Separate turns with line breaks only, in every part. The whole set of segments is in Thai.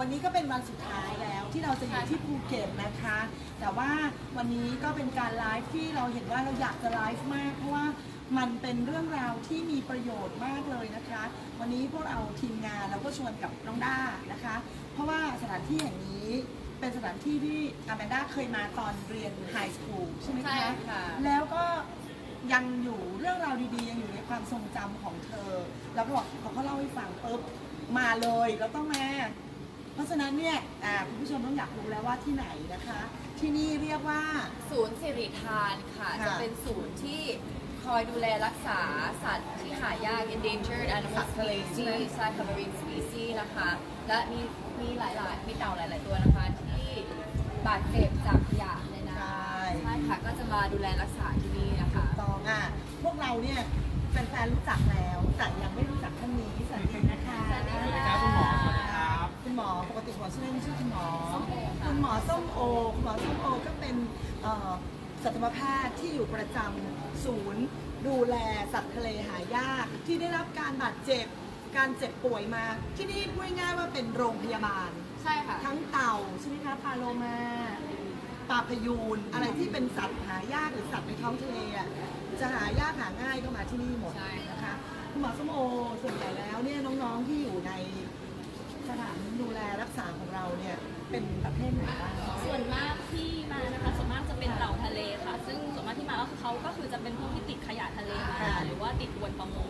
วันนี้ก็เป็นวันสุดท้ายแล้วที่เราจะอยู่ที่ภูเก็ตนะคะ แต่ว่าวันนี้ก็เป็นการไลฟ์ที่เราเห็นว่าเราอยากจะไลฟ์มากเพราะว่ามันเป็นเรื่องราวที่มีประโยชน์มากเลยนะคะ วันนี้พวกเราทีมงานเราก็ชวนกับน้องด้านะคะ เพราะว่าสถานที่แห่งนี้เป็นสถานที่ที่อาแมนด้าเคยมาตอนเรียนไฮสคูลใช่ไหม
ใช่
คะ
ค่ะ
แล้วก็ยังอยู่เรื่องราวดีๆ ยังอยู่ในความทรงจำของเธอ แล้วก็บอกพอเขาเล่าให้ฟังปุ๊บมาเลยเราต้องมา เพราะฉะนั้นเนี่ยอ่าคุณผู้ชมต้องอยากรู้แล้วว่าที่ไหนนะคะ ที่นี่เรียกว่า
ศูนย์สิริทานค่ะ
ค่ะ
จะเป็นศูนย์ที่คอยดูแลรักษาสัตว์ที่หายาก endangered
สั
animal
ตว์ทะเลใช่ไหม
species ใช่ค่ะ marine species นะคะ และมีมีหลายๆ มีเต่าหลาย ๆ ตัวนะคะ ที่บาดเจ็บจากขยะในน้
ใช่ำ
ใช่ค่ะ ก็จะมาดูแลรักษาที่นี่นะคะ
ตองอะพวกเราเนี่ยแฟนๆรู้จักแล้ว แต่ยังไม่รู้จักท่านนี้สวัสดีนะคะ
สวัสดีค่ะ
ครับคุณหมอสวัสดี ครับ
คุณหมอปกติคุณหมอชื่อเล่นชื่อคุณหมอ
ส้มโอค่ะ
คุณหมอส้มโอคุณหมอส้มโอก็เป็นเอ่อสัตวแพทย์ที่อยู่ประจำศูนย์ ดูแลสัตว์ทะเลหายาก ที่ได้รับการบาดเจ็บการเจ็บป่วยมา ที่นี่พูดง่ายๆว่าเป็นโรงพยาบาล
ใช่ค่ะ
ทั้งเต่าใช่ไหมคะพาโลมาปลาพยูนอะไรที่เป็นสัตว์หายากหรือสัตว์ในท้องทะเลอะจะหายากหาง่ายก็มาที่นี่หมด
ใช่ค่ะ
นะคะคุณหมอสมโอส่วนใหญ่แล้วเนี่ยน้องๆที่อยู่ใน สถานดูแลรักษาของเราเนี่ยเป็นประเภทไหนบ้าง
ส่วนมากที่มานะคะส่วนมากจะเป็นเต่าทะเลค่ะ ซึ่งส่วนมากที่มาก็คือเขาก็คือจะเป็นพวกที่ติดขยะทะเลมา
ค่ะ
หรือว่าติดอวนประมง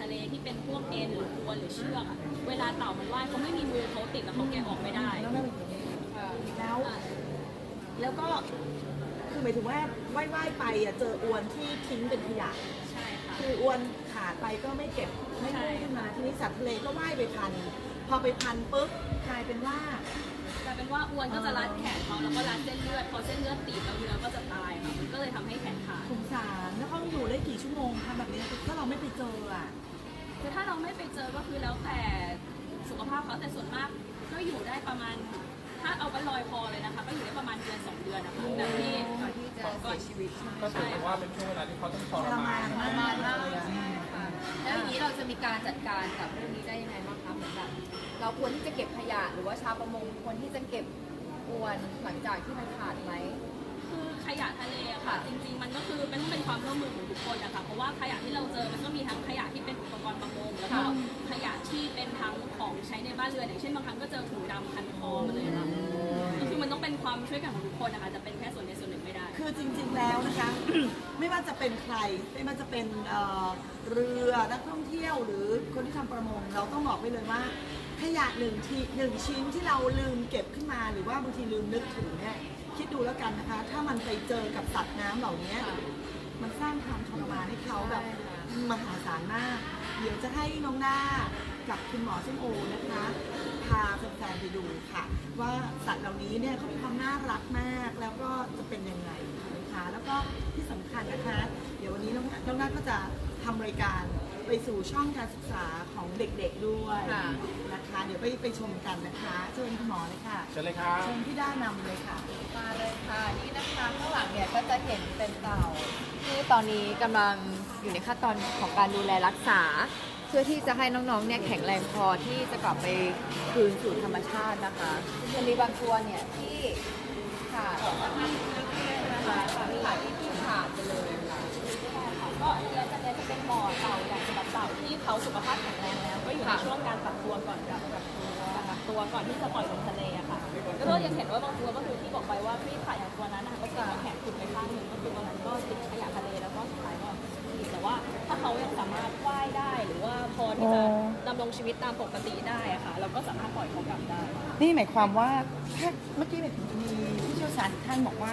ทะเลที่เป็นพวกเอ็นหรืออวนหรือเชือกอะเวลาเต่ามันว่ายเขาไม่มีมือเขาติดแล้วเขาแกะออกไม่ได้
แล้วนั่นเป็นอย่างนี้
ค่ะ
แล้วแล้วก็คือหมายถึงว่าว่ายๆไปอะเจออวนที่ทิ้งเป็นขยะ
ใช่ค่ะ
คืออวนขาดไปก็ไม่เก็บไม่
ใช่
กู้ขึ้นมาทีนี้สัตว์ทะเลก็ว่ายไปพัน พอไปพันปุ๊บกลายเป็นว่า
กลายเป็นว่าอวนก็จะรัดแขนเขาแล้วก็รัดเส้นเลือดพอเส้นเลือดตีบแล้วเนื้อก็จะตายค่ะมันก็เลยทำให้แขนขาด
สง เราไม่ไปเจออะ
คือถ้าเราไม่ไปเจอก็คือแล้วแต่สุขภาพเขาแต่ส่วนมากก็อยู่ได้ประมาณ ถ้าเอาไปลอยคอเลยนะคะ ก็อยู่ได้ประมาณเดือนสองเดือนนะคะแบบที่
ก่อนที่จะเสียชีวิต
ก็ถือว่าเป็นช่วงเวลาที่เขาต้องทร
ทร
มามา
นน
ประมาณมาก
เลยอะ
ค่ะแล้วอย่างนี้เราจะมีการจัดการกับเรื่องนี้ได้ยังไงบ้างคะเหมือนแบบเราควรที่จะเก็บขยะหรือว่าชาวประมงควรที่จะเก็บอวนหลังจากที่มันขาดไหม
คือขยะทะเลอะค่ะ จริง ๆ มันก็คือมันต้องเป็นความร่วมมือของทุกคนนะคะเพราะว่าขยะที่เราเจอมันก็มีทั้งขยะที่เป็นอุปกรณ์ประมงแล้วก็
ค่ะ
ขยะที่เป็นทั้งของใช้ในบ้านเรือนอย่างเช่นบางครั้งก็เจอถุงดำพันคอมาเลยค่ะก็คือมันต้องเป็นความช่วยกันของทุกคนนะคะจะเป็นแค่ส่วนใดส่วนหนึ่งไม่ได้
คือจริงๆแล้วนะคะ ไม่ว่าจะเป็นใครไม่ว่าจะเป็นเอ่อเรือนักท่องเที่ยวหรือคนที่ทำประมง เราต้องบอกไว้เลยว่า ขยะหนึ่งทีหนึ่งชิ้นที่เราลืมเก็บขึ้นมาหรือว่าบางทีลืมนึกถึงเนี่ยคิดดูแล้วกันนะคะ ถ้ามันไปเจอกับสัตว์น้ำเหล่านี้มันสร้างความทรมานให้เขาแบบมหาศาลมาก เดี๋ยวจะให้น้องหน้ากับคุณหมอส้มโอนะคะ พาแฟนๆไปดูค่ะ ว่าสัตว์เหล่านี้เนี่ยเขามีความน่ารักมาก แล้วก็จะเป็นยังไงนะคะ แล้วก็ที่สำคัญนะคะ เดี๋ยววันนี้น้องน้องหน้าก็จะทำรายการ ไปสู่ช่องการศึกษาของเด็กๆด้วย
ค่ะ
นะคะ เดี๋ยวไปไปชมกันนะคะเชิญคุณหมอเลยค่ะ
เชิญเลยครับ
เชิญพี่ด้านำเลยค่ะ
มาเลยค่ะนี่นะคะข้างหลังเนี่ยก็จะเห็นเป็นเต่า ที่ตอนนี้กำลังอยู่ในขั้นตอนของการดูแลรักษา เพื่อที่จะให้น้องๆเนี่ยแข็งแรงพอที่จะกลับไปคืนสู่ธรรมชาตินะคะจะมีบางตัวเนี่ยที่ขาดนะคะขาดที่ที่ขาดไปเเต่า
ที่เขาสุขภาพแข็งแรงแล้วก็อยู่ใน
ค่ะ
ช่วงการปรับตัวก่อนกับกับตัวกับตัวก่อนที่จะปล่อยลงทะเลอะค่ะแล้วก็ยังเห็นว่าบางตัวก็คือที่บอกไปว่าพี่ขายอย่างตัวนั้นนะคะก็คือว่าแขนขุดไปข้างหนึ่งก็คือตอนนั้นก็ติดขยะทะเลแล้วก็สุดท้ายก็ติดแต่ว่าถ้าเขายังสามารถว่ายได้หรือว่าพอที่จะ
อ๋อ
ดำรงชีวิตตามปกติได้อะค่ะเราก็สามารถปล่อยเขากลับได้
นี่หมายความว่าถ้าเมื่อกี้เนี่ยมีผู้เชี่ยวชาญท่านบอกว่า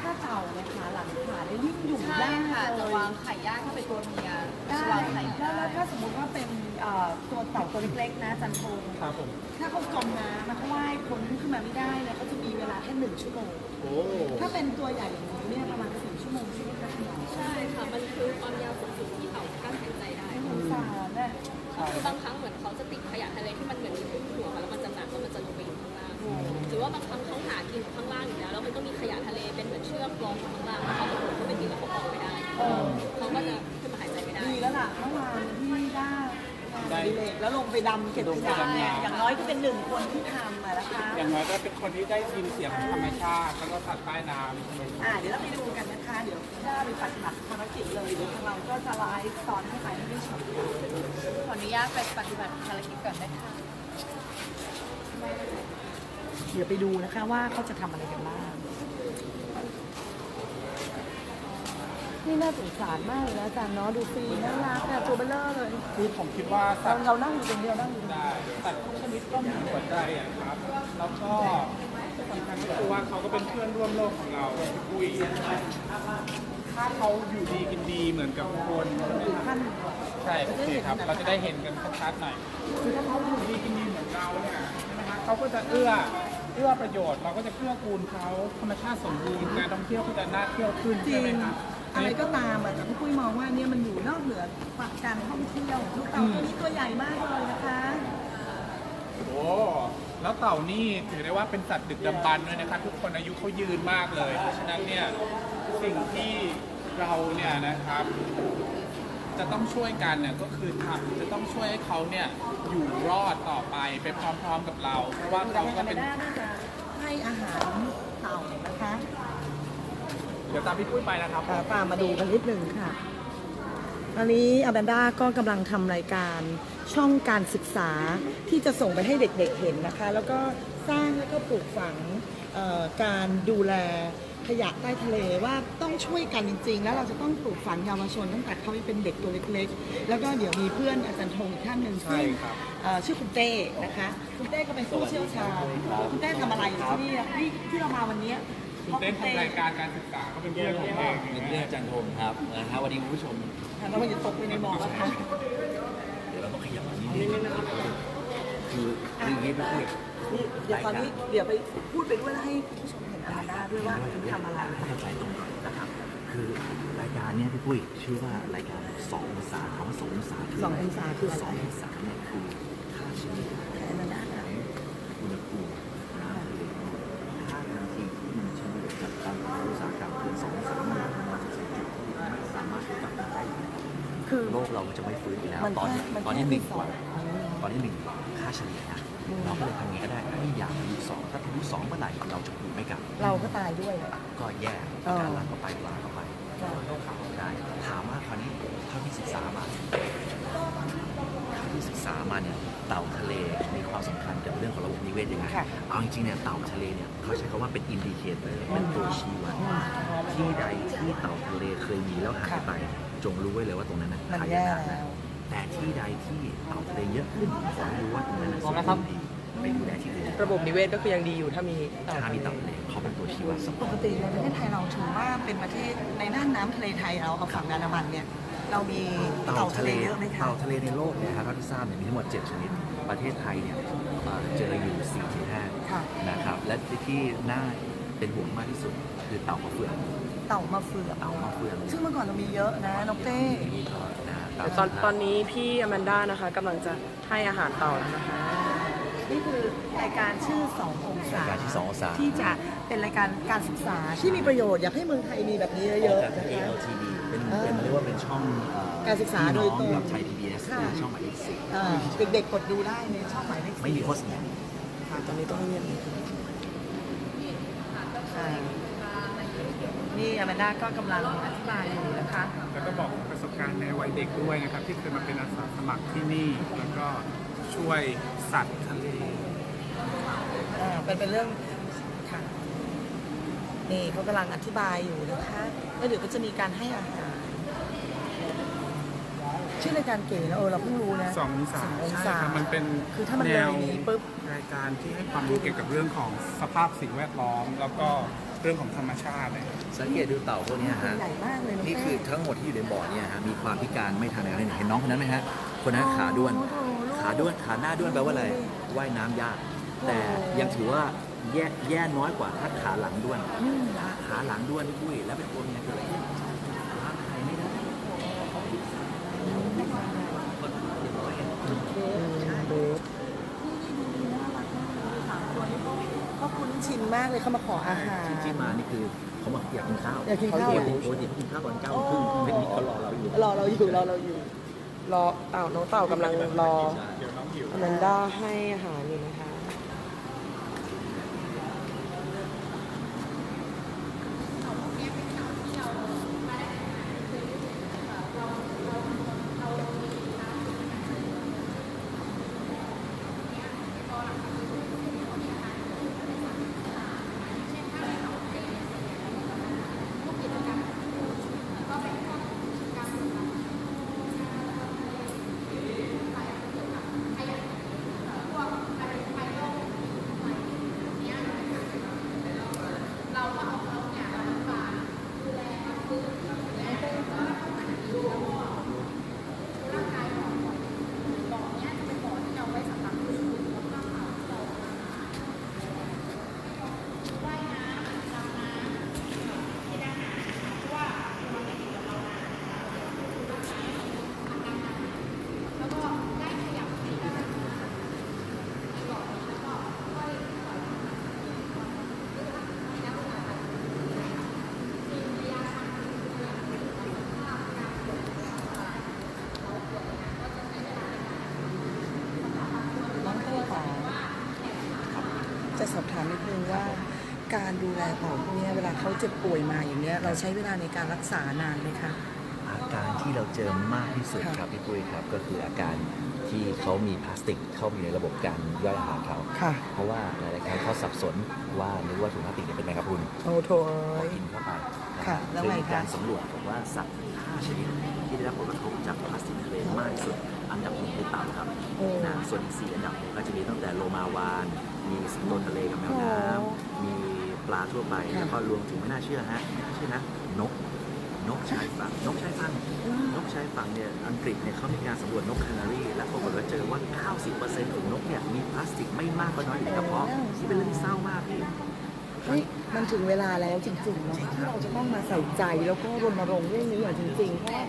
ถ้าเต่าเนี่ยขาหลังขาได้ยิ่งอยู่
ใช่
ได้
ค่ะ
เล
จะ
ยวา
งไข่ย่างถ้าเป็นตัวเมีย
ได้
จะวางไข่
แล้ว
ได้
แล้วถ้าสมมติว่าเป็นเอ่อตัวเต่าตัวเล็กๆนะจันทง
ครับผม
ถ้าเขาจมน้ำมันเขาว่ายพ้นขึ้นมาไม่ได้เนี่ยเขาจะมีเวลาแค่หนึ่งชั่วโมง
โอ้
ถ้าเป็นตัวใหญ่อย่างนี้เนี่ยประมาณสี่ชั่วโมงใช่ไหมคะคุณหมอ
ใช่ค่ะ มันคือความยาวสูงสุดที่เต่ากั้นหายใจได้
สงสารน่ะ
คือบางครั้งเหมือนเขาจะติดขยะทะเลที่มันเหมือนอยู่บนหัวค่ะแล้วมันจะหนักแล้วมันจะลงไปอยู่ข้างล่าง หรือว่าบางครั้งเขาหากินอยู่ข้างล่างอยู่แล้วแล้วมันก็มีขยะทะเลเป็นเหมือนเชือกกลองอยู่ข้างล่าง
มื่อวานที่ได้งานอดิเรกแล้วลงไปดำเก็บขยะเนี่ยอย่างน้อยก็เป็นหนึ่งคนที่ทำอะนะคะ
อย่างน้อยก็เป็นคนที่ได้ยินเสียงธรรมชาติแล้วก็สัตว์ใต้น้ำใช่ไหม
อ่าเดี๋ยวเราไปดูกันนะคะ เดี๋ยวถ้าไปปฏิบัติภารกิจเลยเดี๋ยวทางเราก็จะไลฟ์สอนให้ไปให้ได้ชม
ขออนุญาตไปปฏิบัติภารกิจก่อนนะคะ
เดี๋ยวไปดูนะคะว่าเขาจะทำอะไรกันบ้าง นี่น่าสงสารมากเลยนะอาจารย์เนาะดูสิน่ารักอะตัวเบลเลอร์เลย
คือผมคิดว่าสั
เรา
ตว์
เรานั่งอยู่ตรงเดียวนั่งอยู่ตรงเดียว
ได้สัตว์ทุกชนิดก็มีหัวใจอะครับ แล้วก็สำคัญก็คือว่าเขาก็เป็นเพื่อนร่วมโลกของเราพี่ปุ้ยถ้าเขาอยู่ดีกินดีเหมือนกับคนใช่ไหม
ถึง
ครับ
ขั้น
ใช่โอเคครับ เราจะได้เห็นกันชัดๆหน่อยคือถ้าเขาอยู่ดีกินดีเหมือนเราเนี่ยใช่ไหมครับเขาก็จะเอื้อเอื้อประโยชน์เราก็จะเกื้อกูลเขาธรรมชาติสมบูรณ์การท่องเที่ยวก็จะน่าเที่ยวขึ้น
จริ
ใช่ไหม
ง
ครับ
อะไรก็ตามอะแต่พี่ปุ้ยมองว่าเนี่ยมันอยู่นอกเหนือการท่องเที่ยวลูกเต่าตัวนี้ตัวใหญ่มากเลยนะคะ
โอ้แล้วเต่านี่ถือได้ว่าเป็นสัตว์ดึกดำบรรพ์ด้วยนะครับ ทุกคนอายุเขายืนมากเลย เพราะฉะนั้นเนี่ยสิ่งที่เราเนี่ยนะครับ จะต้องช่วยกันเนี่ยก็คือทำจะต้องช่วยให้เขาเนี่ยอยู่รอดต่อไปไปพร้อมๆกับเรา เพราะว่าเขาก็เป็น
น่าจะให้อาหารเต่านะคะ
เดี๋ยวตามพี่ปุ้ยไปนะครับ
อ่าตามมาดูกันนิดหนึ่งค่ะ ตอนนี้อาแบนด้าก็กำลังทำรายการช่องการศึกษาที่จะส่งไปให้เด็กๆเห็นนะคะ แล้วก็สร้างแล้วก็ปลูกฝังเอ่อการดูแลขยะใต้ทะเลว่าต้องช่วยกันจริง ๆ แล้วเราจะต้องปลูกฝังเยาวชนตั้งแต่เขายังเป็นเด็กตัวเล็กๆ แล้วก็เดี๋ยวมีเพื่อนอาจารย์ธงอีกท่านหนึ่ง
ใช่
ซึ่ง
ครับ
เอ่อชื่อคุณเต้นะคะ คุณเต้ก็เป็นผู้เชี่ยวชาญคุณเต้ทำอะไรอยู่ที่นี่อะที่ที่เรามาวันนี้
คุณเต้นทำรายการการศึกษาก็เป็นเพื่อนผมเอง
เป็นเรื่องอาจารย์โทมครับนะครับวันนี้คุณผู้ชม
แล้วมันจะตกไปในบ่อแล้วค่ะ
เดี๋ยวเราต้องขยับนิดนึงคือคืออย่างนี้พี่ปุ้ย
นี่เดี๋ยวตอนนี้เดี๋ยวไปพูดไปด้วยแล้วให้คุณผู้ชมเห็นอาราด้าด้วยว่าคุณทำอะไร
เข้าใจตรงกันนะครับคือรายการเนี้ยพี่ปุ้ยชื่อว่ารายการสององศาคำว่าสององศาคื
สององศาคืออะไร
สององศาเนี่ยคือค่าเฉลี่ย เราก็จะไม่ฟื้นอีกแล้ว
มัน
ตอนนี้
แค่มัน
ตอนนี้
แค่
หนึ่ง
ที่
กว่า
สอง
ตอนนี้หนึ่งค่าเฉลี่ยนะเราก็เลยทำไงก็ได้ให้อยากทะลุสองถ้าทะลุสองเมื่อไหร่เราจะอยู่ไม่กลับ
เราก็ตายด้วยเลย
ก็แย่
เออ
การลันก็ไปลาก็ไปได้ถามว่าคราวนี้เท่าที่ศึกษามาเท่าที่ศึกษามาเนี่ยเต่าทะเลมีความสำคัญกับเรื่องของระบบนิเวศยังไง
ค่ะ
เอาจริงๆเนี่ยเต่าทะเลเนี่ยเขาใช้คำว่าเป็นอินดิเคเตอร์เป็นตัวชี้วัดที่ใดที่เต่าทะเลเคยมีแล้วหายไป จงรู้ไว้เลยว่าตรงนั้นนะ
มัน
หาย
แย่
นะ
แล้ว
แต่ที่ใดที่เต่าทะเลเยอะขึ้นขอให้รู้ว่าตรงนั้นนะสมบูรณ์ดีไปดูแลที่อื่น
ระบบนิเวศก็คือยังดีอยู่ถ้ามีเต่า
ถ้ามีเต่าทะเลเขาเป็นตัวชี้วัด
ปกติในประเทศไทยเราถือว่าเป็นประเทศในน่านน้ำทะเลไทยเราเอาฝั่งอันดามันเนี่ยเรามีเต่าทะเลเยอะไหมคะ
เต่าทะเลในโลกเนี่ยครับเท่าที่ทราบเนี่ยมีทั้งหมด 7 ชนิด ประเทศไทยเนี่ยเอ่อเจออยู่4ถึง
ค่ะ
5นะครับ และที่น่าเป็นห่วงมากที่สุดคือเต่ามะเฟือง
เต่ามาเฟือก
เต่ามะเฟือง
ซึ่งเมื่อก่อนเรามีเยอะนะน้องเต้
นะฮะ
แต่ตอนตอนนี้พี่อแมนด้านะคะกำลังจะให้อาหารเต่าแล้วนะคะ
นี่คือรายการชื่อสององศา
การที่2องศา
ที่จะเป็นรายการการศึกษาที่มีประโยชน์อยากให้เมืองไทยมีแบบนี้เยอะ
จาก
ๆนะคะ
ALTV เป็น
อ่า
เป็นเรียกว่าเป็นช่องเอ่อ
การศึกษาโดยตรง
พี่น้อกับไทย PBS
ค่ะ
คือช่องหมายเลขสี่
อ่าเด็กๆกดดูได้ในช่องหมายเลขสี่
ไม่มีโฆษณา
ค่ะตอนนี้ต้องเรียนค่ะ นี่อแมนด้าก็กำลังอธิบายอยู่นะคะ
แล้วก็บอกประสบการณ์ในวัยเด็กด้วยนะครับ ที่เคยมาเป็นอาสาสมัครที่นี่ แล้วก็ช่วยสัตว์ทะเล
อ่าเป็นเป็นเรื่องค่ะนี่เขากำลังอธิบายอยู่นะคะแล้วเดี๋ยวก็จะมีการให้อาหารชื่อรายการเก๋นะเออเราเพิ่งรู้นะ
สององศา
สององ
ใช่
ศา
ครับมันเป็น
คือถ้ามันเลยอย่างนี้ปุ๊บ
รายการที่ให้ความรู้เกี่ยวกับเรื่องของสภาพสิ่งแวดล้อม แล้วก็ เรื่องของธรรมชาติเลย
สังเกตดูเต่าพวกเนี้ยฮะ
ใหญ่มากเลยน้อง
นี่
เต้
คือทั้งหมดที่อยู่ในบ่อเนี่ยฮะ มีความพิการไม่ทางไหนเลยเห็นน้องคนนั้นไหมฮะ คนนั้นขาด้วน
โอ้โหลูก
ขาด้วน ขาหน้าด้วนแปลว่าอะไร ว่ายน้ำยาก แต่ยังถือว่าแย่แย่น้อยกว่าถ้าขาหลังด้วน
อืม
ถ้าขาหลังด้วนนี่ปุ้ยแล้วเป็นตัวเมียเกิดอะไรขึ้นล้างไข่ไม่ได้คนเรียบร้อย
เบสเบสนี่ดูดีน่ารักมากเลยสามตัวนี้ก็ก็ คุ้นชินมากเลยเขามาขออาหาร
ที่ที่มานี่คือเขามาอยากกินข้าว
อยากกินข้าว
ปกติปกติเขากินข้าวตอนเก้าครึ่งเทคนิคเขารอเราอยู่
รอเราอยู่รอเราอยู่
รอเต่าน้องเต่ากำลังรอ
เดี๋ยวน้องหิว
อแมนด้าให้อาหารอยู่นะคะ
น้องเต้ยค่ะจะสอบถามนิดนึงว่า การดู แลเต่าพวกเนี้ยเวลาเขาเจ็บป่วยมาอย่างเนี้ยเราใช้เวลาในการรักษานานไหมคะ
อาการที่เราเจอมากที่สุด
ค่ะ
ครับพี่ปุ้ยครับก็คืออาการที่เขามีพลาสติกเข้ามาอยู่ในระบบการย่อยอาหารเขา
ค่ะ
เพราะว่าหลายๆครั้งเขาสับสนว่านึกว่าถุงพลาสติกเนี่ยเป็นแมงกะพรุน
โอ้โถ
พอ
เอ้ย
กินเข้าไป
ค่ะแล้วไงคะ
โดยมีการสำรวจบอกว่าสัตว์5ชนิดที่ได้รับผลกระทบจากพลาสติกทะเลมากที่สุดอันดับหนึ่งคือเต่าครับ
โอ้
นะส่วนอีกสี่อันดับเนี่ยก็จะมีตั้งแต่โลมาวาน มีสิงโตทะเลกับแมวน้ำมีป ลาทั่วไป
ค่ะ
แล้วก็รวมถึงไม่น่าเชื่อฮะไม่น่าเชื่อนะนก นกชายฝั่งนกชายฝั่งนกชายฝั่งเนี่ยอังกฤษเนี่ยเขามีการสำรวจนกแคนารีและปรากฏว่าเจอว่า 90%ของนกเนี่ยมีพลาสติกไม่มากก็น้อยอยู่ในกระเพาะที่เป็นเรื่องที่เศร้ามากพี่
เฮ้ยมันถึงเวลาแล้วจริงๆเนาะที่เราจะต้องมาใส่ใจแล้วก็รณรงค์เรื่องนี้อย่างจริงๆเพราะว่า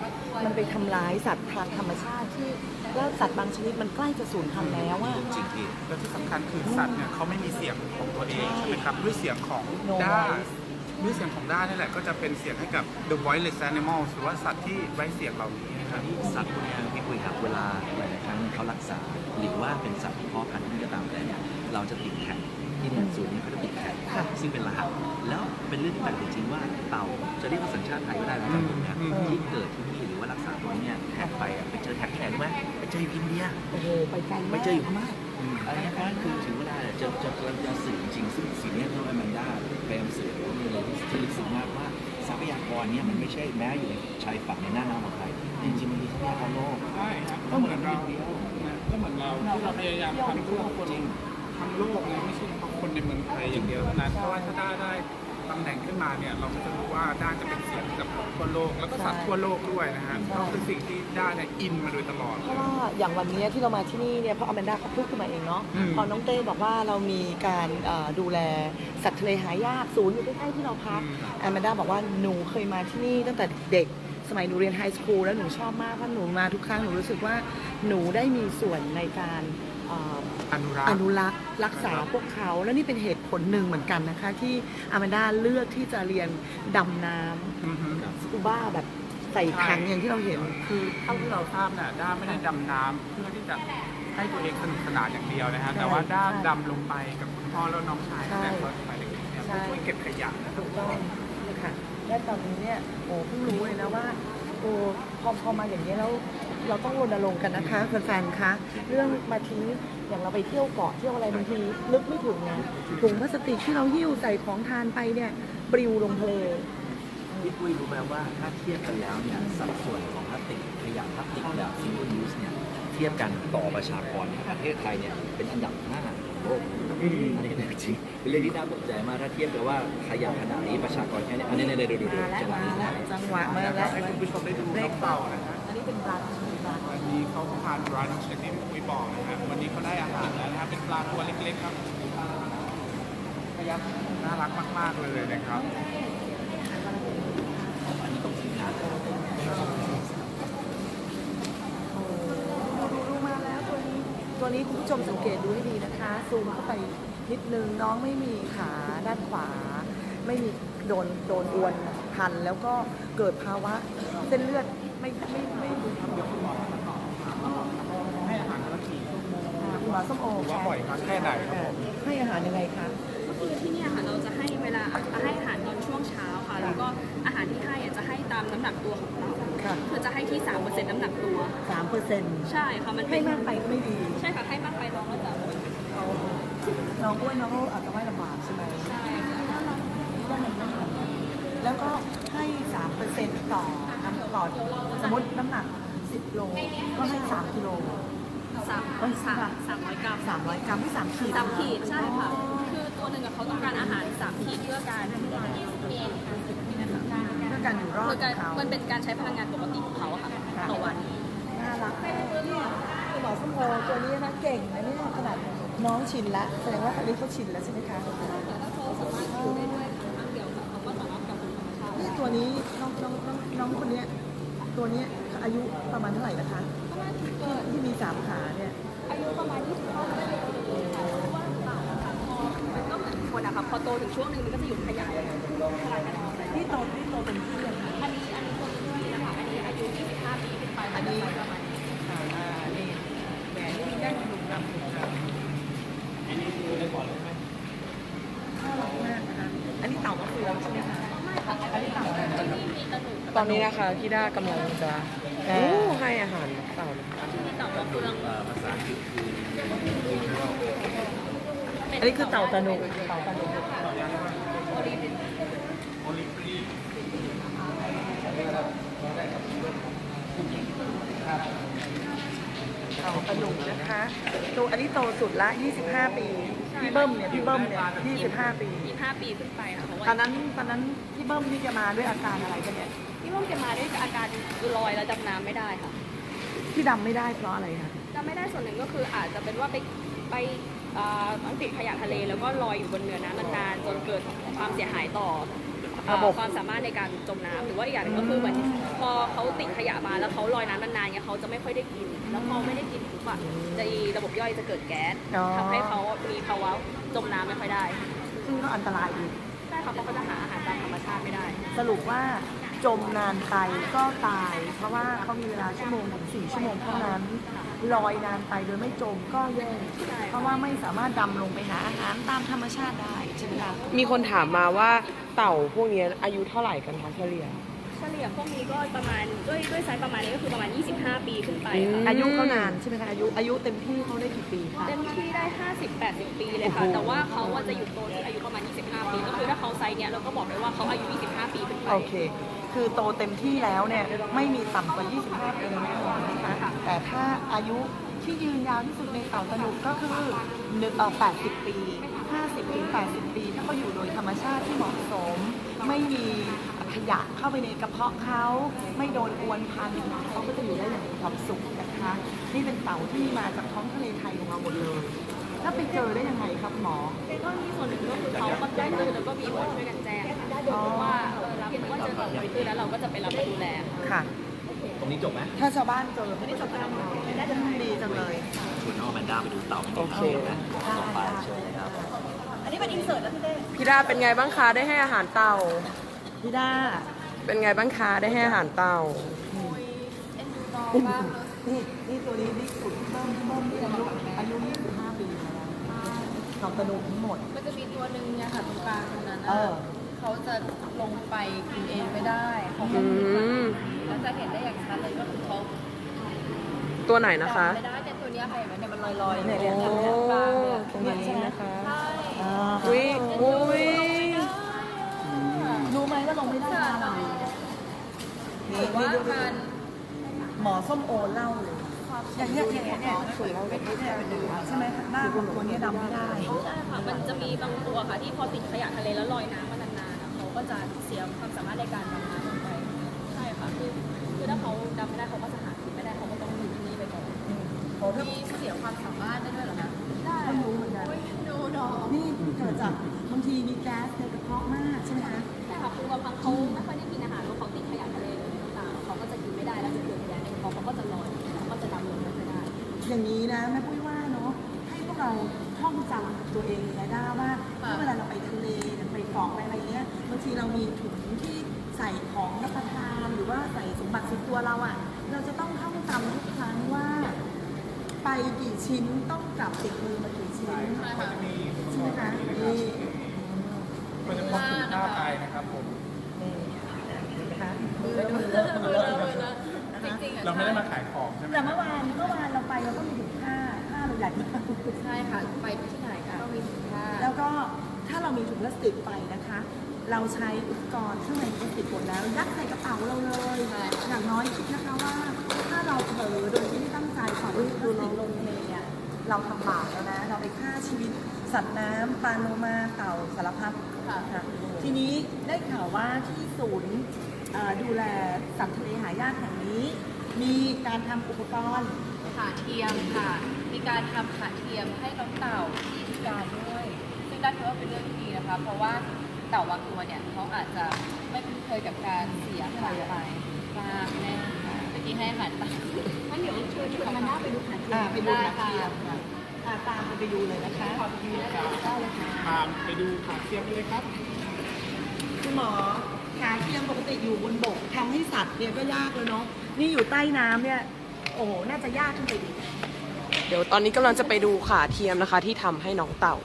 มันไปทำร้ายสัตว์ทางธรรมชาติที่แล้วสัตว์บางชนิดมันใกล้จะสูญพันธุ์แล้วอะ
จริงพี่
และที่สำคัญคือสัตว์เนี่ยเขาไม่มีเสียงของตัวเองใช่ไหมครับด้วยเสียงของ
No
ด้า
voice
ด้วยเสียงของด้านี่แหละก็จะเป็นเสียงให้กับ the voiceless animals หรือว่าสัตว์ที่ไร้เสียงเหล่านี้นะครับ
สัตว์พวกนี้พี่คุยครับเวลาหลายๆครั้งเขารักษา หรือว่าเป็นสัตว์เพาะพันธุ์ที่ก็ตามแต่เนี่ยเราจะติดแท็ก ที่เนี่ยศูนย์นี้เขาจะติดแท็ก
ค่ะ
ซึ่งเป็นรหัสแล้วเป็นเรื่องที่แปลกจริงๆว่าเต่าจะเรียกว่าสัญชาติไทยก็ได้นะครับผมนะ
อืม
ที่เกิดที่นี่หรือว่ารักษาตัวเนี่ยแท็กไปอะไปเจอแท็กที่ไหนรู้ไหมไปเจออยู่อินเดีย
โอ้โหไปไกล
ไป
มาก
เจออยู่พม่าอันนี้เพราะฉะนั้นคือถึงเวลาเนี่ยจะจะเราจะสื่อจริงๆซึ่งสิ่งเนี้ยเราแอมแมนด้าพยายามสื่อว่ามีอะไรที่ลึกซึ้งมากว่าทรัพยากรเนี่ยมันไม่ใช่แม้อยู่ในชายฝั่งในหน้าน้ำของไทยจริงๆมันมีทรัพยากรโลก
ใช่ครับก็เหมือนเรานะก็เหมือนเราที่เราพยายามทำทั่วคนทั้งโลกนะไม่ใช่เฉพาะคน ในเมืองไทยอย่างเดียวเท่านั้นเพราะว่าถ้าด้าได้ตำแหน่งขึ้นมาเนี่ยเราก็จะรู้ว่าด้าจะเป็นเสียงกับทั่วโลกแล้วก็สัตว์ทั่วโลกด้วยนะฮะก็เป็นสิ่งที่ด้าเนี่ยอินมาโดยตลอด
เพราะว่าอย่างวันนี้ที่เรามาที่นี่เนี่ยเพราะอแมนด้าเขาพูดขึ้นมาเองเนาะ
อืม
พอน้องเต้บอกว่าเรามีการเอ่อดูแลสัตว์ทะเลหายากศูนย์อยู่ใกล้ๆที่เราพัก แอมแมนด้าบอกว่าหนูเคยมาที่นี่ตั้งแต่เด็กสมัยหนูเรียนไฮสคูลแล้วหนูชอบมากเพราะหนูมาทุกครั้งหนูรู้สึกว่าหนูได้มีส่วนในการ เอ่อ
อนุรัก
อ
ษ์
นุรักษ์รักษาพวกเขา และนี่เป็นเหตุผลหนึ่งเหมือนกันนะคะ ที่อแมนด้าเลือกที่จะเรียนดำน้
อือฮึำ
สกูบ้าแบบใส่ถังอย่างที่เราเห็น
คือเท่าที่เราทราบเนี่ยด้าไม่ได้ดำน้ำเพื่อที่จะให้ตัวเองสนุกสนานอย่างเดียวนะฮะแต่ว่าด้าดำลงไปกับคุณพ่อแล้วน้องชาย
ใช่
แต่ว่าสมัยเด็กๆเนี่ย
ใช่
เพื่อช่วยเก็บขยะนะครับ
ถูกต้องนี่ค่ะและตอนนี้เนี่ยโอ้เพิ่งรู้เลยนะว่า โอ้พอพอมาอย่างนี้แล้วเราต้องรณรงค์กันนะคะแฟนๆคะเรื่องมาทิ้งอย่างเราไปเที่ยวเกาะเที่ยวอะไรบางทีนึกไม่ถึงไงถุงพลาสติกที่เราหิ้วใส่ของทานไปเนี่ยปลิวลงทะเล
พี่ปุ้ยรู้ไหมว่าถ้าเทียบกันแล้วเนี่ยสัดส่วนของพลาสติกขยะพลาสติกแบบ single use เนี่ยเทียบกันต่อประชากรเนี่ยประเทศไทยเนี่ยเป็นอันดับ5ของโลก อันนี้เรื่องจริงเป็นเรื่องที่น่าตกใจมากถ้าเทียบกับว่าขยะขนาดนี้ประชากรแค่นี้อันนี้เดี๋ยวดูดู
มาแล้ว
จังหวะ
มา
นี้
แล้วจังหวะมาแล้ว
ให้คุณผู้ชมได้ดูน้องเต่านะครับ
อันนี้เป็นปลาปลา
วันนี้เขาทานร้านอย่างที่คุยบอกนะครับวันนี้เขาได้อาหารแล้วนะครับเป็นปลาตัวเล็กๆครับพยักน่ารักมากๆเลยนะครับ
อันนี้ต้องทีมงาน
ดูดูมาแล้วตัวนี้ ตัวนี้คุณผู้ชมสังเกตดูให้ดีนะคะ ซูมเข้าไปนิดนึงน้องไม่มีขาด้านขวา ไม่มีโดนโดนอวนพันแล้วก็เกิดภาวะเส้นเลือดไม่ไม่ไม่ไม่
ให้อาหารวันละกี่ชั่วโมง
คุณหมอส้มโอ
ว่าบ่อยครั้งแค่ไหนครับผม
ให้อาหารยังไงคะ
ก็คือที่เนี่ยค่ะเราจะให้เวลาให้อาหารตอนช่วงเช้าค่ะ แล้วก็อาหารที่ให้จะให้ตามน้ำหนักตัวของเรา
ค่ะ
คือจะให้ที่3%น้ำหนักตัว
สามเปอร์เซ็นต์
ใช่ค่ะ มันเป็
ให้
น
มากไปก็ไม่ดี
ใช่ค่ะ ให้มากไปน้องก็จะ
น้องอ้วนน้องอาจจะไม่ลำบากใช่ไหม
ใช่ค่ะ
แล้วก็ให้สามเปอร์เซ็นต์ต่อน้ำต่อสมมติน้ำหนักสิบโลก็ให้สามกิโล
สาม
เอ้ย
สาม สามร้อยกรัม
สามร้อยกรัมที่สามขีด
สามขีดใช่ค่ะ คือตัวหนึ่งอะเขาต้องการอาหารสามขีดเพื่อการ
เพื่อการอยู่รอด
เพื่อ
ข
การ
องเขา
มันเป็นการใช้พลังงานปกติของเขาอะค่ะต่อวัน
น่ารักเนี่ยคุณหมอส้มโอตัวนี้นะเก่งนะเนี่ยขนาดน้องชินละแสดงว่าอันนี้เขาชินแล้วใช่ไหมคะ
แล้วเขาสามารถอยู่ได้ด้วยครั้งเดียวค่ะเขาก็สามารถกลับสู่ธรรมชาติ
นี่ตัวนี้น้องน้องน้องน้องคนเนี้ยตัวเนี้ยอายุประมาณเท่าไหร่นะคะ
ประมาณที่
ที่
เกิด
ที่มีสามขาเนี่ย
อายุประมาณ25ปีค่ะเพราะว่าเต่าอะค่ะพอมันก็เหมือนคนอะค่ะพอโตถึงช่วงหนึ่งมันก็จะหยุดขยายขยายกันออกไป
ที่ โตที่โตเป็นที่เลยค่ะ
อันนี้อันนี้ตัวนี้ด้วยนะคะ อันนี้อายุ 25 ปีขึ้นไป
อันนี้
ประมาณนี้
อ่านี่แหมนี่มีแค่หนุ่มดำหนุ่มดำอันนี้คือได้ก่อนเลยไหมน่ารักมากนะคะอันนี้เต่ามะเฟืองใช่ไหมคะ
ไม่ค่ะอันนี้เต่าที่นี่มีตะหนุกับ
ตอนนี้นะคะพี่ด้ากำลังจะอู้ให้อาหารเต่านะคะ
ที่นี่เต่ามะเฟือง
ภาษาอังกฤษคือ
อันนี้คือเต่าตะหนุเต่าตะห นุ
โอลิฟิน
โอลิฟรี
เต่าตะหนุนะคะตัวอันนี้โตสุดละ 25 ปีพี่เบิ้มเนี่ยพี่เบิ้มเนี่ย25 ปี
25 ปีขึ้นไปค่ะเพราะ
ตอ
ว่าน
นั้นตอนนั้นพี่เบิ้มนี่จะมาด้วยอาการอะไรกันเนี่ย
ที่ร่วมกันมาด้วยอาการลอยแล้วดำน้ำไม่ได้ค่ะ
ที่ดำไม่ได้เพราะอะไรคะ
จำไม่ได้ส่วนหนึ่งก็คืออาจจะเป็นว่าไปไปเอ่อต้องติดขยะทะเลแล้วก็ลอยอยู่บนเนื้อน้ำนานๆจนเกิดความเสียหายต่อ เอ่อความสามารถในการจมน้ำหรือว่าอีกอย่างหนึงก็คือเหมือนพอเขาติดขยะมาแล้วเขาลอยน้ำนานๆเนี่ยเขาจะไม่ค่อยได้กิน แล้วพอไม่ได้กินปุ๊บอะจะระบบย่อยจะเกิดแก๊ส
อ๋อ
ทำให้เขามีภาวะจมน้ำไม่ค่อยได้
ซึ่งก็อันตรายอีก
ใช่ค่ะเพราะเขาจะหาอาหารตามธรรมชาติไม่ได้
สรุปว่าจมนานไปก็ตาย เพราะว่าเขามีเวลาชั่วโมงถึงสี่ชั่วโมงเท่านั้นลอยนานไปโดยไม่จมก็แย่
ใช่
เพราะว่าไม่สามารถดำลงไปหาอาหารตามธรรมชาติได้ใช่ไหมคะ
มีคนถามมาว่า เต่าพวกนี้อายุเท่าไหร่กันคะเฉลี่ย
เฉลี่ยพวกนี้ก็ประมาณด้วยด้วยไซส์ประมาณนี้ก็คือประมาณ 25 ปีขึ้นไป
อืม
ค่ะ
อายุเขานานใช่ไหมคะอายุอายุเต็มที่เขาได้กี่ปีคะ
เต็มที่ได้ 50 80 ปีเลยค่ะแต่ว่าเขาอะจะอยู่โตที่อายุประมาณ 25 ปี ก็คือถ้าเขาไซส์เนี้ยเราก็บอกได้ว่าเขาอายุ 25 ปีขึ้นไป
โอเค คือโตเต็มที่แล้วเนี่ยไม่มีต่ำกว่า 25 ปีแน่นอนนะคะแต่ถ้าอายุที่ยืนยาวที่สุดในเต่าตะหนุก็คือหนึ่งเอ่อ80 ปี 50ปี80 ปีถ้า เขาอยู่โดยธรรมชาติที่เหมาะสม ไม่มีขยะเข้าไปในกระเพาะเขาไม่โดนอวนพันเขาก็จะอยู่ได้อย่างมีความสุขนะคะนี่เป็นเต่าที่มาจากท้องทะเลไทยของเราหมดเลยแล้วไปเจอได้ยังไงครับหมอ
ก็มีส่วนหนึ่งก็คือเขาก็ได้ตื่นแล้วก็มีคนช่วยกันแจ้งค่ะว่าเออรับเห็นว่าเจอตัวไปตื่นแล้วเราก็จะไปรับไปดูแล
ค่ะ
ตรงนี้จบไหม
ถ้าชาวบ้านเจอไม่ได้จบกันดีจังเลย
ชวนน้องอแมนด้าไปดูเต่า
โอเค
นะต่อไปเชิญเลยครับ
อั นนี้เป็นอินเสิร์ตแล้วพี่เต้
พี่ด้าเป็นไงบ้างคะได้ให้อาหารเต่า
พี่ด้า
เป็นไงบ้างคะได้ให้อาหารเต่า
นี่นี่ตัวนี้นี่สุดเบิ้มเบิ้มที่อายุอายุ25ปีแล้วเขากระดูกทั้งหมด
มันจะมีตัวหนึ่งเนี่ยค่ะตรงกลางตรงนั้น
เอ
น่ะ
อ
เขาจะลงไปกินเองไม่ได้เขาก็
อื
มี
ม
แล้วจะเห็นได้อย่างชัดเลยก็คือเขา
ตัวไหนนะคะ
ไม่ได้แต่ตัวเนี้ยค่ะเห็นไหมเนี่ยมันลอยๆอยู่
เนี่ยเนี่ย
โอ้
ตรงกลางเนี่ย
ส้มโอเล่าเลยอย่างเงี้ยอย่างเงี้ยเนี่ยสวยเราเป็นเนี่ยเป็นหัวใช่ไหมหน้าของตัวเนี้ยดำไม่ได้
ใช่ค่ะ มันจะมีบางตัวค่ะที่พอติดขยะทะเลแล้วลอยน้ำมานานๆอะเขาก็จะเสียความสามารถในการดำน้ำลงไปใช่ค่ะคือคือถ้าเขาดำไม่ได้เขาก็จะหากินไม่ได้เขาก็ต้องอยู่ที่นี่ไปก่อน
โอ้ถ้า
มีเสียความสามารถได้ด้วยเหรอคะ
ได้
ไม่รู้เหมือนกัน
ดูดอก
นี่เกิดจากบางทีมีแก๊สในกระเพาะมากใช่ไหมคะ
ใช่ค่ะคือบางครั้งเขาไม่ค่อยได้กินอา อย่า
งนี้นะแม่ปุ้ยว่าเนาะให้พวกเราท่องจำกับตัวเองเลยนะด้าว่าเมื่อเวลาเราไปทะเลไปเกาะไปอะไรเงี้ยบางทีเรามีถุงที่ใส่ของรับประทานหรือว่าใส่สมบัติส่วนตัวเราอะ เราจะต้องท่องจำทุกครั้งว่า ไปกี่ชิ้นต้องกลับติดมือมากี่ชิ้น
ก็จะมี
ใช่ไหมคะนี่
ก็จะพบคุณค่าไปนะครับผม
นี่เห็นไหมคะ
มือดู
เลอะมือเลอะมือเลอะ
จริงๆอะ
เราไม่ได้มาขายของใช่ไหม
แต่เมื่อวานเมื่อวานเราไปเราก็มีถุงผ้าผ้าเราใหญ่มาก
ใช่ค่ะ ไปที่ไหนก็มีถุงผ้า
แล้วก็ถ้าเรามีถุงพลาสติกไปนะคะ เราใช้อุปกรณ์เครื่องในพลาสติกหมดแล้วยัดใส่กระเป๋าเราเลยอย่างน้อยคิดนะคะว่า ถ้าเราเผลอโดยที่ไม่ตั้งใจปล่อยพลาสติกลงทะเลเนี่ยเราทำบาปแล้วนะ เราไปฆ่าชีวิตสัตว์น้ำปลาโลมาเต่าสารพัด
ค่ะ
ค่ะทีนี้ได้ข่าวว่าที่ศูนย์เอ่อดูแลสัตว์ทะเลหายากแห่งนี้ มีการทำอุปกรณ์
ขาเทียมค่ะ มีการทำขาเทียมให้น้องเต่าที่พิการด้วย ซึ่งด้านคิดว่าเป็นเรื่องที่ดีนะคะ เพราะว่าเต่าบางตัวเนี่ยเขาอาจจะไม่คุ้นเคยกับการเสียขาไปกล้ามแน่นค่ะเมื่อกี้ให้อาหารเต่า
งั้นเดี๋ยวเชิญคุณอแมนด้าไปดูขาเทีย
อ่ามไปดู
ได้
ขา
ค่ะ
เทียมค่ะอ่าตามไปดูเลยนะคะได้เลยค่ะ
ตามไปดูขาเทียมเลยครับ
คุณหมอขาเทียมปกติอยู่บนบกทำให้สัตว์เนี่ยก็ยากแล้วเนาะ นี่อยู่ใต้น้ำเนี่ย โอ้โห น่าจะยากขึ้นไปอีก
เดี๋ยวตอนนี้กำลังจะไปดูขาเทียมนะคะ ที่ทำให้น้องเต่า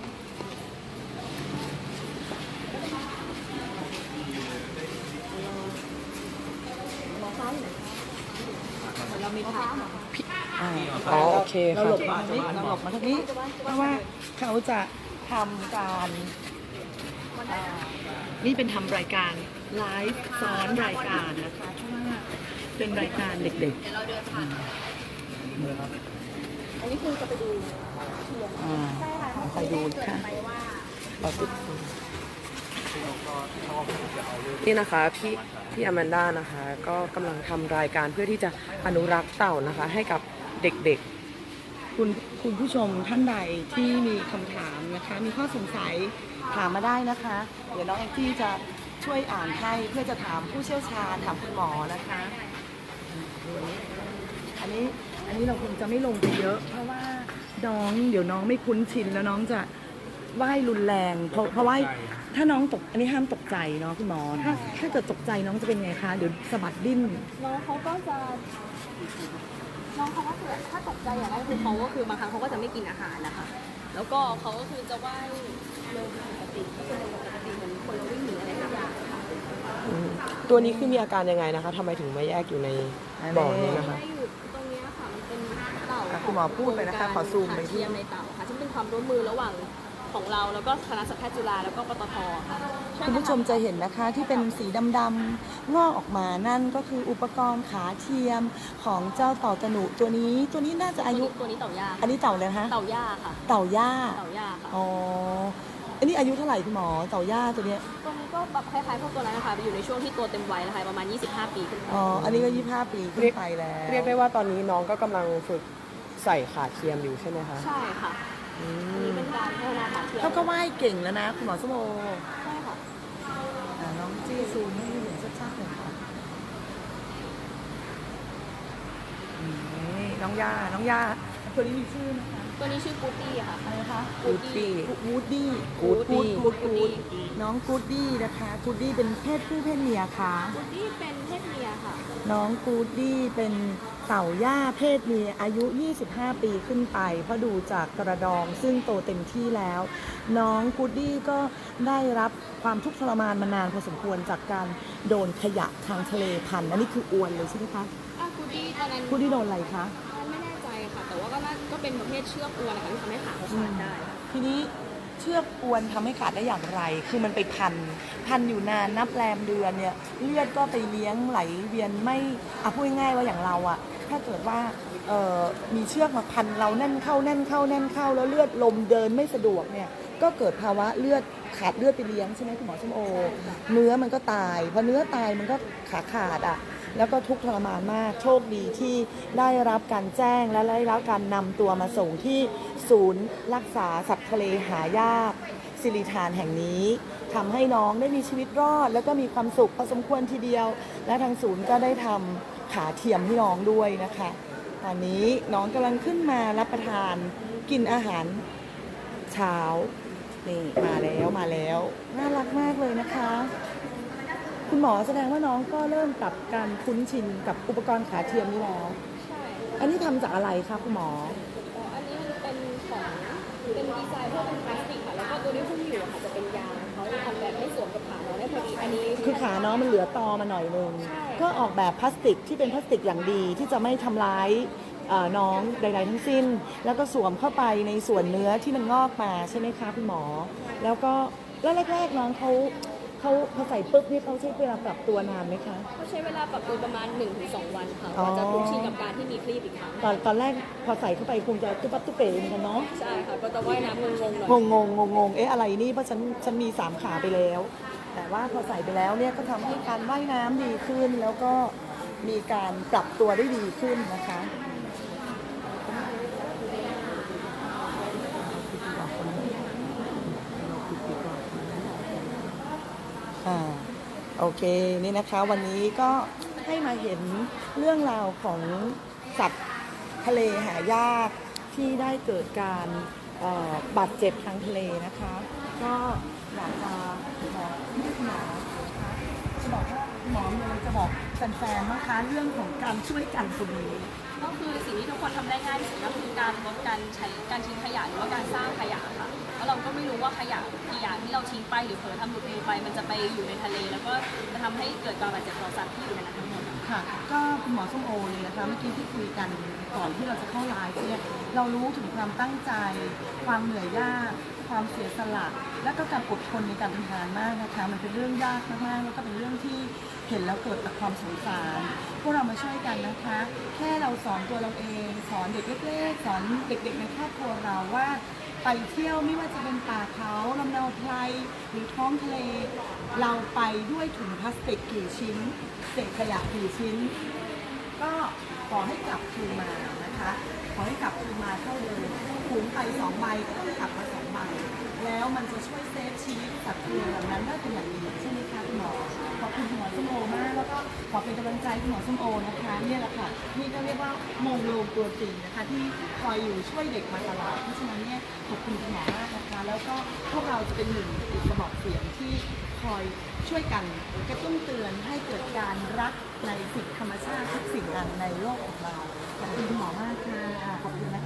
เรามีผัก
อ๋อโอเค
เรา
ค่ะ
หลบมาทางนี้เราหลบมาทางนี้ เพราะว่าเขาจะทำการเอ่อนี่เป็นทำรายการไลฟ์ซ้อนรายการนะคะเพราะว่าเป็นรายการเด็ก
เอั
นนี้คือจะไปดู
ๆอ่า
ใช่ค่ะ
คอยดูค่ะ
ไปว่า
เราติด
นี่นะคะพี่พี่อแมนด้านะคะ ก็กำลังทำรายการเพื่อที่จะอนุรักษ์เต่านะคะ ให้กับเด็ก
คุณคุณผู้ชมท่านใดที่มีคำถามนะคะ มีข้อสงสัยถามมาได้นะคะ เดี๋ยวน้องแองจี้จะช่วยอ่านให้เพื่อจะถามผู้เชี่ยวชาญถามคุณหมอนะคะ อันนี้ อันนี้เราคงจะไม่ลงไปเยอะ เพราะว่าน้องเดี๋ยวน้องไม่คุ้นชินแล้วน้องจะว่ายรุนแรงเพราะเพราะว่าถ้าน้องตกอันนี้ห้ามตกใจเนาะคุณหมอถ้าถ้าเกิดตกใจน้องจะเป็นไงคะเดี๋ยวสะบัดดิ้น
น้องเขาก็จะน้องเขาก็คือถ้าตกใจอย่างแรกคือเขาก็คือบางครั้งเขาก็จะไม่กินอาหารนะคะ แล้วก็เขาก็คือจะว่ายเร็วผิดปกติก็คือเร็วกว่าปกติเหมือนคนเราวิ่งหนีอะไรสักอย่างค่ะ
ๆอืมตัวนี้คือมีอาการยังไงนะคะทำไมถึงมาแยกอยู่ในบ่อนี้นะคะ
เต่า
อะคุณหมอพูดไปนะคะ ขอซูมไปที่
เทียมในเต่าค่ะซึ่งเป็นความร่วมมือระหว่างของเราแล้วก็คณะสัตวแพทย์จุฬาแล้วก็ปตทค่ะช่วย
คุณ
กัน
ผู้ชมจะเห็นนะคะที่เป็นสีดำๆงอกออกมานั่นก็คืออุปกรณ์ขาเทียมของเจ้าเต่าตะหนุตัวนี้ตัวนี้น่าจะอายุ
ตัวนี้เต่าย่า
อันนี้เต่าเลยนะคะ
เต่าย่าค่ะ
เต่าย่า
เต่าย่าค่ะ
อ๋ออันนี้อายุเท่าไหร่คุณหมอเต่าย่าตัวเนี้ย
ตัวนี้ก็แบบคล้ายๆพวกตัวนั้นนะคะอยู่ในช่วงที่ตัวเต็มวัยนะคะประมาณ 25 ปีขึ้นไป
อ๋ออันนี้ก็ยี่ห้าปีขึ้นไปแล้ว
เรียกได้ว่าตอนนี้น้องก็กำลังฝึก ใส่ขาเทียมอยู่ใช่ไหมคะ
ใช่ค่ะ
อื
อัน
ม
นี้เป็นการพัฒนาขาเทียม
เขาก็ว่ายเก่งแล้วนะคุณหมอสมโอ
ใช่ค่ะ
อ่าน้องจี้ซูมให้เห็นชัดๆหน่อยค่ะนี่น้องย่าน้องย่าตัวนี้มีชื่อนะคะ
ตัวนี้ชื่อกูตี้ค่ะ
อะไรนะคะ
กูดดี้
กูดดี้
กูดดี้
กูดกูดน้องกูดดี้นะคะกูดดี้เป็นเพศผู้เพศเมียค่ะ
กูตี้เป็นเพศเมียค่ะ
น้องกูดดี้เป็น เต่าย่าเพศเมียอายุ 25 ปีขึ้นไป เพราะดูจากกระดองซึ่งโตเต็มที่แล้ว น้องกูดดี้ก็ได้รับความทุกข์ทรมานมานานพอสมควรจากการโดนขยะทางทะเลพันอันนี้คืออวนเลยใช่ไหมคะ
อะกูตี้ตอนนั้น
กูดดี้โดนอะไรคะ
ไม่แน่ใจค่ะ แต่ว่าก็น่าก็เป็นประเภทเชือกอวนนะคะที่ทำให้ขาเขาขาดได้
ทีนี้ เชือกอวนทำให้ขาดได้อย่างไร คือมันไปพัน พันอยู่นานนับแรมเดือนเนี่ย เลือดก็ไปเลี้ยงไหลเวียนไม่อะพูดง่ายว่าอย่างเราอะถ้าเกิดว่าเออมีเชือกมาพันเราแน่นเข้าแน่นเข้าแน่นเข้าแล้วเลือดลมเดินไม่สะดวกเนี่ยก็เกิดภาวะเลือดขาดเลือดไปเลี้ยงใช่ไหมคุณหมอชมโอ เนื้อมันก็ตายพอเนื้อตายมันก็ขาขาดอะแล้วก็ทุกข์ทรมานมากโชคดีที่ได้รับการแจ้งและได้รับการนำตัวมาส่งที่ ศูนย์ รักษาสัตว์ทะเลหายาก สิริธานแห่งนี้ทำให้น้องได้มีชีวิตรอด แล้วก็มีความสุขพอสมควรทีเดียว และทางศูนย์ก็ได้ทำขาเทียมให้น้องด้วยนะคะ ตอนนี้น้องกำลังขึ้นมารับประทานกินอาหารเช้านี่มาแล้วมาแล้วน่ารักมากเลยนะคะ คุณหมอแสดงว่าน้องก็เริ่มปรับการคุ้นชินกับอุปกรณ์ขาเทียมนี้แล้ว
ใช่
อันนี้ทำจากอะไรคะคุณหมอ
อันนี้มันเป็นของ เป็นดีไซน์เพื่อเป็นพลาสติกค่ะ แล้วก็ตัวที่หุ้มอยู่อะค่ะจะเป็นยางเขาจะทำแบบให้สวมกับขาเราได้พอดี อันนี้
คือขาน้องมันเหลือตอมาหน่อยนึง
ใช่
ก็ออกแบบพลาสติกที่เป็นพลาสติกอย่างดีที่จะไม่ทำร้ายเอ่อน้องใด ๆ ทั้งสิ้น แล้วก็สวมเข้าไปในส่วนเนื้อที่มันงอกมาใช่ไหมคะคุณหมอ แล้วก็แล้วแรกๆน้องเขา เขาพอใส่ปุ๊บนี่เขาใช้เวลาปรับตัวนานไหมคะ
เขาใช้เวลาปรับตัวประมาณ 1-2 วันค่ะ
อ๋
ก
อ
ว่าจะคุ้นชินกับการที่มีคลีปอีกครั้ง
ตอนตอนแรกพอใส่เข้าไปคงจะตุ๊บปั๊บตุ๊บเป๋เหมือนกันเนาะ
ใช่ค่ะก็จะว่ายน้ำงงๆหน่อย
งงงงงงเอ๊ะอะไรนี่เพราะฉันฉันมีสามขาไปแล้ว แต่ว่าพอใส่ไปแล้วเนี่ยก็ทำให้การว่ายน้ำดีขึ้น แล้วก็มีการปรับตัวได้ดีขึ้นนะคะ โอเคนี่นะคะวันนี้ก็ให้มาเห็นเรื่องราวของสัตว์ทะเลหายากที่ได้เกิดการบาดเจ็บทางทะเลนะคะ ก็อยากจะบอกหมอนะคะจะบอกว่าหมอเลยจะบอกแฟนๆนะคะเรื่องของการช่วยกันตรงนี้
ก็คือสิ่งที่ทุกคนทำได้ง่ายที่สุดก็คือการลดการใช้การทิ้งขยะหรือว่าการสร้างขยะค่ะเพราะเราก็ไม่รู้ว่าขยะกี่อย่างที่เราทิ้งไปหรือเผลอทำหลุดมือไป มันจะไปอยู่ในทะเล แล้วก็จะทำให้เกิดการบาดเจ็บต่อสัตว์ที่อยู่ในนั้นทั้งหมด
ค่ะ ก็คุณหมอส้มโอเลยนะคะ เมื่อกี้ที่คุยกันก่อนที่เราจะเข้าไลฟ์เนี่ย เรารู้ถึงความตั้งใจ ความเหนื่อยยาก ความเสียสละ และก็การอดทนในการทำงานมากนะคะ มันเป็นเรื่องยากมากๆแล้วก็เป็นเรื่องที่เห็นแล้วเกิดความสงสาร พวกเรามาช่วยกันนะคะ แค่เราสอนตัวเราเองสอนเด็กเล็กๆสอนเด็กๆในครอบครัวเราว่าไปเที่ยวไม่ว่าจะเป็นป่าเขาลำนาวไพรหรือท้องทะเล เราไปด้วยถุงพลาสติกกี่ชิ้น เศษขยะกี่ชิ้น ก็ขอให้กลับคืนมานะคะ ขอให้กลับคืนมาเท่าเดิม ถุงไปสองใบก็ต้องกลับมาสองใบแล้วมันจะช่วยเซฟชีวิตสัตว์ทะเลเหล่านั้นได้เป็นอย่างดีใช่ไหมคะคุณหมอขอบคุณคุณหมอส้มโอมากแล้วก็ขอเป็นกำลังใจคุณหมอส้มโอนะคะเนี่ยแหละค่ะนี่ก็เรียกว่ามงลงตัวจริงนะคะที่คอยอยู่ช่วยเด็กมาตลอดเพราะฉะนั้นเนี่ยขอบคุณคุณหมอมากนะคะแล้วก็พวกเราจะเป็นหนึ่งอีกกระบอกเสียงที่คอยช่วยกันกระตุ้นเตือนให้เกิดการรักในสิ่งธรรมชาติทุกสิ่งอันในโลกของเราขอบคุณคุณหมอมากค่ะขอบคุณนะคะ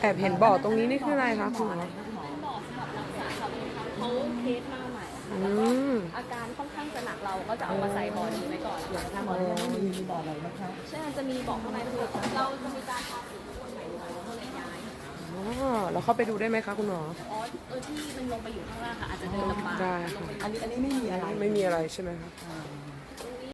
แอบเห็นบ่อตรงนี้นี่คืออะไรคะคุณหมอ
อะไรคะคุณหมอ
บอกสำหรับรักษาค่ะเป็นครั้งเขาเทสมาใหม่ค่ะ
อื
แล้วก็
ม
อาการค่อนข้างจะหนักเราก็จะเอามาใส่บอดีไว้ก่อน
เดี๋ยวนะคะหมอเนี่ยไม่มีบ่อไหนนะคะ
ใช่มันจะมีบอกข้างในคือเราจะมีการทาสีทุกคนใหม่เลยเราก็เลยย้าย
อ๋อเราเข้าไปดูได้ไหมคะคุณหมอ
อ๋อเออที่มันลงไปอยู่ข้างล่างค่ะอาจจะเดินลำบาก
ได้
ลงไป
อันนี้อันนี้ไม่มีอะไร
ไม่มีอะไรใช่ไหมคะ
อ่า